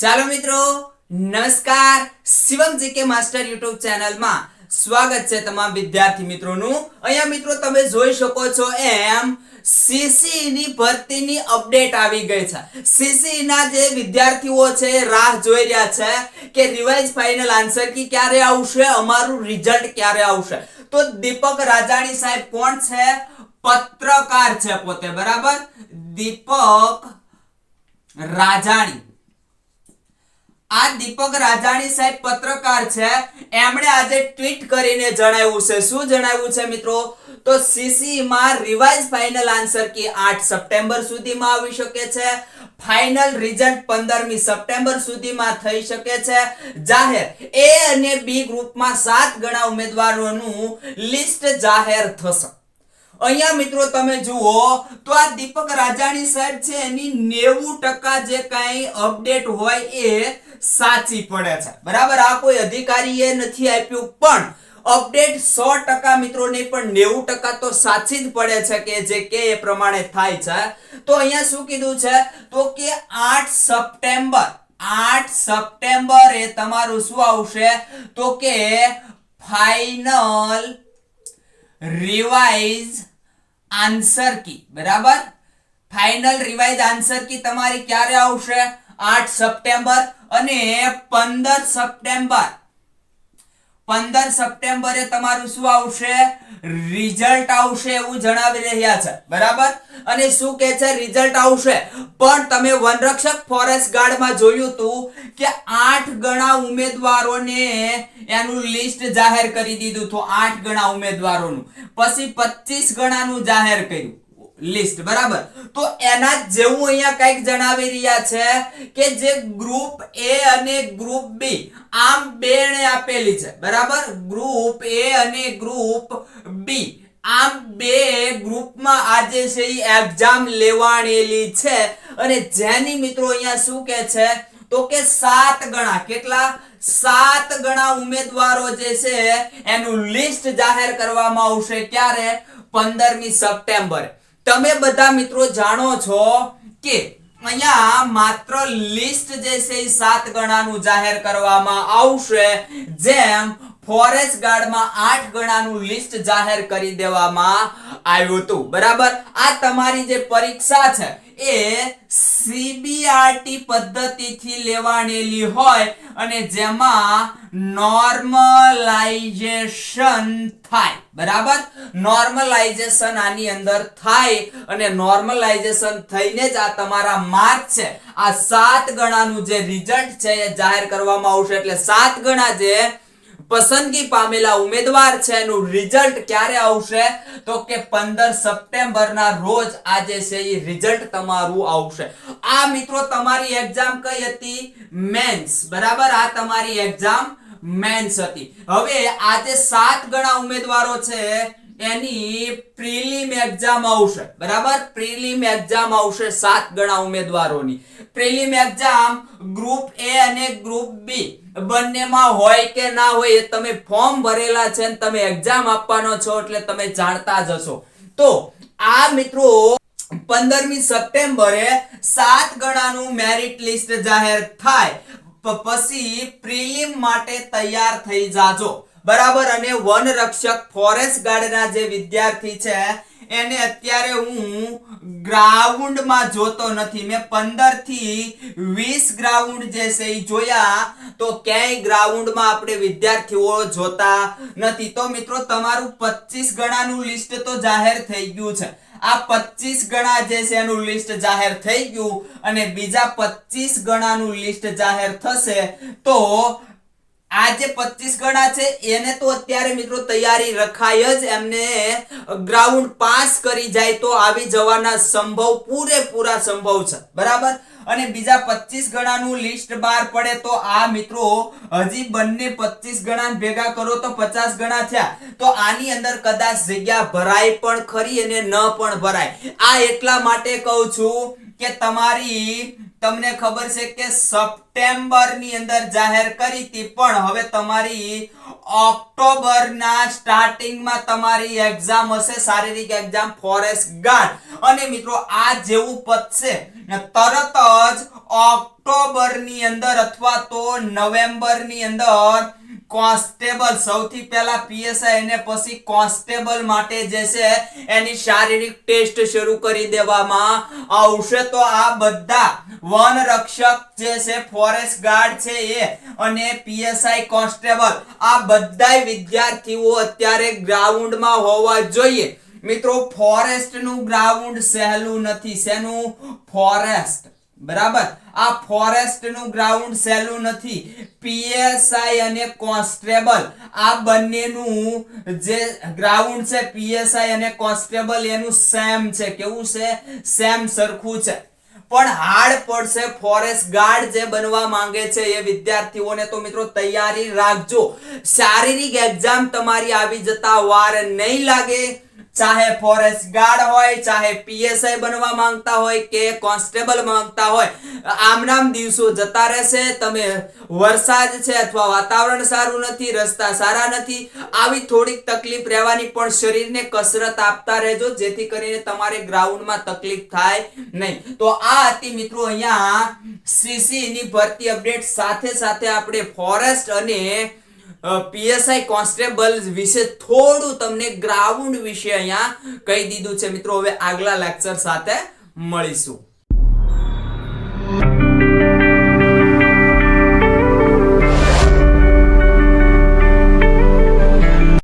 ચાલો મિત્રો, નમસ્કાર. શિવમ જીકે માસ્ટર યુટ્યુબ ચેનલમાં સ્વાગત છે તમામ વિદ્યાર્થી મિત્રોનું. અહીંયા મિત્રો તમે જોઈ શકો છો એમ સીસી ની ભરતીની અપડેટ આવી ગઈ છે. સીસી ના જે વિદ્યાર્થીઓ છે, રાહ જોઈ રહ્યા છે કે રિવાઇઝ ફાઇનલ આન્સર કી ક્યારે આવશે, અમારું રિઝલ્ટ ક્યારે આવશે. તો દીપક રાજાણી સાહેબ કોણ છે? પત્રકાર છે પોતે, બરાબર? દીપક રાજાણી. આ દીપક રાજાણી સાહેબ પત્રકાર છે. એમણે આજે ટ્વીટ કરીને જણાવ્યું છે. શું જણાવ્યું છે મિત્રો? તો સીસી માં revise final answer key 8 September સુધીમાં આવી શકે છે. ફાઇનલ રિઝલ્ટ 15મી સપ્ટેમ્બર સુધીમાં થઈ શકે છે. જાહેર એ અને બી ગ્રુપમાં સાત ગણા ઉમેદવારોનું લિસ્ટ જાહેર થશે. અહીંયા મિત્રો તમે જુઓ, તો આ દીપક રાજાણી સાહેબ છે, એની નેવું ટકા જે કાંઈ અપડેટ હોય એ સાચી પડે છે. બરાબર, આ કોઈ અધિકારીએ નથી આપ્યું, પણ અપડેટ સો ટકા મિત્રો નહીં પણ નેવું ટકા તો સાચી જ પડે છે કે જે કે એ પ્રમાણે થાય છે. તો અહીંયા શું કીધું છે? તો કે આઠ સપ્ટેમ્બર આઠ સપ્ટેમ્બર એ તમારું શું આવશે? તો કે ફાઇનલ રિવાઇઝ આન્સર કી, બરાબર? ફાઇનલ રિવાઇઝ આન્સર કી તમારી ક્યારે આવશે? આઠ સપ્ટેમ્બર અને 15 સપ્ટેમ્બર. 15 સપ્ટેમ્બરે તમારું શું આવશે? રિઝલ્ટ આવશે એવું જણાવી રહ્યા છે. બરાબર? અને શું કે છે? રિઝલ્ટ આવશે. પણ તમે વનરક્ષક ફોરેસ્ટ ગાર્ડમાં જોયું હતું કે આઠ ગણા ઉમેદવારોને એનું લિસ્ટ જાહેર કરી દીધું હતું, આઠ ગણા ઉમેદવારોનું. પછી 25 ગણાનું જાહેર કર્યું. લિસ્ટ, બરાબર? તો એના જેવું અહીંયા કંઈક જણાવી રહ્યા છે કે જે ગ્રુપ એ અને ગ્રુપ બી આમ બેણે આપેલી છે, બરાબર? ગ્રુપ એ અને ગ્રુપ બી આમ બે ગ્રુપમાં આજે છે એ એક્ઝામ લેવાણેલી છે. અને જેની મિત્રો અહીંયા શું કે છે? તો કે સાત ગણા, કેટલા? સાત ગણા ઉમેદવારો જે છે, એનું લિસ્ટ જાહેર કરવામાં આવશે ક્યારે? પંદરમી સપ્ટેમ્બર. તમે બધા મિત્રો જાણો છો કે અહીંયા માત્ર લિસ્ટ જે છે એ સાત ગણાનું જાહેર કરવામાં આવશે. જેમ ફોરેસ્ટ ગાર્ડમાં આઠ ગણાનું લિસ્ટ જાહેર કરી દેવામાં આવ્યું હતું. બરાબર? આ તમારી જે પરીક્ષા છે એ સીબીઆરટી પદ્ધતિથી લેવાણેલી હોય અને જેમાં નોર્મલાઇઝેશન થાય. બરાબર? નોર્મલાઇઝેશન આની અંદર થાય અને નોર્મલાઇઝેશન થઈને જ આ તમારા માર્ક છે. આ સાત ગણાનું જે રિઝલ્ટ છે એ જાહેર કરવામાં આવશે. એટલે સાત ગણા જે પસંદગી પામેલા ઉમેદવાર છે, એનું રિઝલ્ટ ક્યારે આવશે? તો કે 15 સપ્ટેમ્બર ના રોજ આજે છે એ રિઝલ્ટ તમારું આવશે. આ મિત્રો, તમારી એક્ઝામ કઈ હતી? મેન્સ બરાબર? આ તમારી એક્ઝામ મેન્સ હતી. હવે આજે સાત ગણા ઉમેદવારો છે, એની પ્રિલિમ એક્ઝામ આવશે. બરાબર? પ્રિલિમ એક્ઝામ આવશે સાત ગણા ઉમેદવારોની. પ્રિલિમ એક્ઝામ ગ્રુપ એ અને ગ્રુપ બી બંનેમાં હોય કે ના હોય એ તમે ફોર્મ ભરેલા છે ને તમે એક્ઝામ આપવાનો છો એટલે તમે જાણતા જ હશો. તો આ મિત્રો પંદરમી સપ્ટેમ્બરે સાત ગણાનું મેરિટ લિસ્ટ જાહેર થાય. પછી પ્રિલિમ માટે તૈયાર થઈ જાજો. બરાબર? અને વન રક્ષક ફોરેસ્ટ ગાર્ડના જે વિદ્યાર્થી છે એને અત્યારે હું ગ્રાઉન્ડમાં જોતો નથી. મેં પંદરથી વીસ ગ્રાઉન્ડ જે છે એ જોયા, તો ક્યાંય ગ્રાઉન્ડમાં આપણે વિદ્યાર્થીઓ જોતા નથી. તો મિત્રો, તમારું પચીસ ગણાનું લિસ્ટ તો જાહેર થઈ ગયું છે. આ પચીસ ગણા જે છે એનું લિસ્ટ જાહેર થઈ ગયું અને બીજા પચીસ ગણાનું લિસ્ટ જાહેર થશે તો આ જે 25 ગણા છે, એને તો અત્યારે મિત્રો તૈયારી રખાય જ. એમને ગ્રાઉન્ડ પાસ કરી જાય તો આવી જવાના સંભવ, પૂરેપૂરા સંભવ છે. બરાબર? અને બીજા 25 ગણાનું લિસ્ટ બહાર પડે તો આ મિત્રો હજી બંને 25 ગણા ભેગા કરો તો 50 ગણા થયા. તો આની અંદર કદાચ જગ્યા ભરાય પણ ખરી અને ન પણ ભરાય. આ એટલા માટે કહું છું કે તમારી તમને ખબર છે કે સપ્ટેમ્બરની અંદર જાહેર કરી હતી, પણ હવે તમારી ઓક્ટોબરના સ્ટાર્ટિંગમાં તમારી એક્ઝામ હશે, શારીરિક એક્ઝામ ફોરેસ્ટ ગાર્ડ અને મિત્રો, આ જેવું પતશે તરત જ ઓક્ટોબરની અંદર અથવા તો નવેમ્બરની અંદર કોન્સ્ટેબલ સૌથી પહેલા પીએસઆઈ અને પછી કોન્સ્ટેબલ માટે જે છે એની શારીરિક ટેસ્ટ શરૂ કરી દેવામાં આવશે. તો આ બધા વન રક્ષક જે છે, ફોરેસ્ટ ગાર્ડ છે એ અને પીએસઆઈ કોન્સ્ટેબલ, આ બધા વિદ્યાર્થીઓ અત્યારે ગ્રાઉન્ડમાં હોવા જોઈએ. મિત્રો ફોરેસ્ટનું ગ્રાઉન્ડ સહેલું નથી, શેનું? ફોરેસ્ટ. બરાબર? આ ફોરેસ્ટનું ગ્રાઉન્ડ સહેલું નથી. પીએસઆઈ અને કોન્સ્ટેબલ. આ બંનેનું જે ગ્રાઉન્ડ છે, પીએસઆઈ અને કોન્સ્ટેબલ, એનું સેમ છે. કેવું છે? સેમ સરખું છે. પણ હાર્ડ પડશે, ફોરેસ્ટ ગાર્ડ જે બનવા માંગે છે એ વિદ્યાર્થીઓને તો મિત્રો તૈયારી રાખજો. શારીરિક એક્ઝામ તમારી આવી જતા વાર નહીં લાગે. ચાહે ફોરેસ્ટ ગાર્ડ હોય, ચાહે પીએસઆઈ બનવા માંગતા હોય કે કોન્સ્ટેબલ માંગતા હોય આમનામ દિવસો જતા રહેશે. તમે વરસાદ છે અથવા વાતાવરણ સારું નથી, રસ્તા સારા નથી, આવી થોડીક તકલીફ રહેવાની પણ શરીરને કસરત આપતા રહેજો, જેથી કરીને તમારે ગ્રાઉન્ડમાં તકલીફ થાય નહીં. તો આ હતી મિત્રો અહીંયા સીસી ની ભરતી અપડેટ. સાથે સાથે આપણે ફોરેસ્ટ અને પીએસઆઈ કોન્સ્ટેબલ વિશે થોડું તમને ગ્રાઉન્ડ વિશે અહીંયા કહી દીધું છે. મિત્રો, હવે આગલા લેક્ચર સાથે મળીશું.